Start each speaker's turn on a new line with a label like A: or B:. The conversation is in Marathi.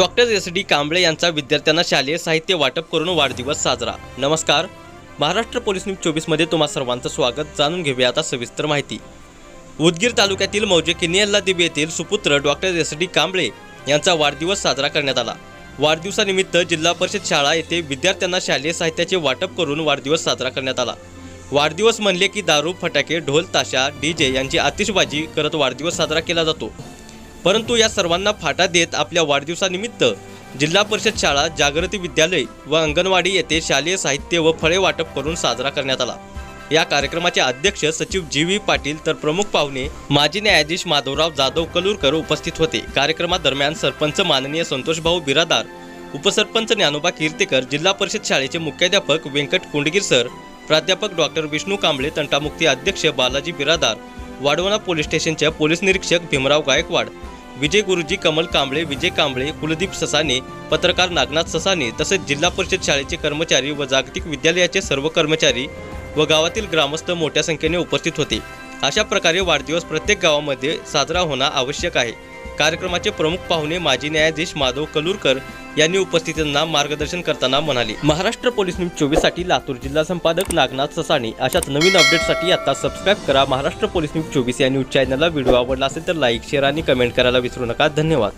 A: डॉक्टर एस डी कांबळे यांचा विद्यार्थ्यांना शालेय साहित्य वाटप करून वाढदिवस साजरा. नमस्कार. महाराष्ट्र पोलीस न्यूज चोवीसमध्ये तुम्हा सर्वांचं स्वागत. जाणून घेऊया आता सविस्तर माहिती. उदगीर तालुक्यातील मौजे किनियल्ला दिबी येथील सुपुत्र डॉक्टर एस डी कांबळे यांचा वाढदिवस साजरा करण्यात आला. वाढदिवसानिमित्त जिल्हा परिषद शाळा येथे विद्यार्थ्यांना शालेय साहित्याचे वाटप करून वाढदिवस साजरा करण्यात आला. वाढदिवस म्हणले की दारू फटाके ढोल ताशा डी जे यांची आतिषबाजी करत वाढदिवस साजरा केला जातो. परंतु या सर्वांना फाटा देत आपल्या वाढदिवसानिमित्त जिल्हा परिषद शाळा जागृती विद्यालय व अंगणवाडी येथे शालेय साहित्य व फळे वाटप करून साजरा करण्यात आला. या कार्यक्रमाचे अध्यक्ष सचिव जी व्ही पाटील तर प्रमुख पाहुणे माजी न्यायाधीश माधवराव जाधव कलूरकर उपस्थित होते. कार्यक्रमादरम्यान सरपंच माननीय संतोषभाऊ बिरादार उपसरपंच ज्ञानोबा कीर्तेकर जिल्हा परिषद शाळेचे मुख्याध्यापक व्यंकट कुंडगीर सर प्राध्यापक डॉक्टर विष्णू कांबळे तंटामुक्ती अध्यक्ष बालाजी बिरादार वाडवणा पोलीस स्टेशनच्या पोलीस निरीक्षक भीमराव गायकवाड विजय गुरुजी कमल कांबळे विजय कांबळे कुलदीप ससाने पत्रकार नागनाथ ससाने तसेच जिल्हा परिषद शाळेचे कर्मचारी व जागतिक विद्यालयाचे सर्व कर्मचारी व गावातील ग्रामस्थ मोठ्या संख्येने उपस्थित होते. अशा प्रकारे वाढदिवस प्रत्येक गावामध्ये साजरा होणं आवश्यक आहे. कार्यक्रमाचे प्रमुख पाहुणे माजी न्यायाधीश माधव कलूरकर यांनी उपस्थितांना मार्गदर्शन करताना म्हणाले महाराष्ट्र पोलीस न्यूज चोवीससाठी लातूर जिल्हा संपादक नागनाथ ससाणे अशाच नवीन अपडेटसाठी आता सबस्क्राईब करा. महाराष्ट्र पोलीस न्यूज चोवीस या न्यूज चॅनलला व्हिडिओ आवडला असेल तर लाईक शेअर आणि कमेंट करायला विसरू नका. धन्यवाद.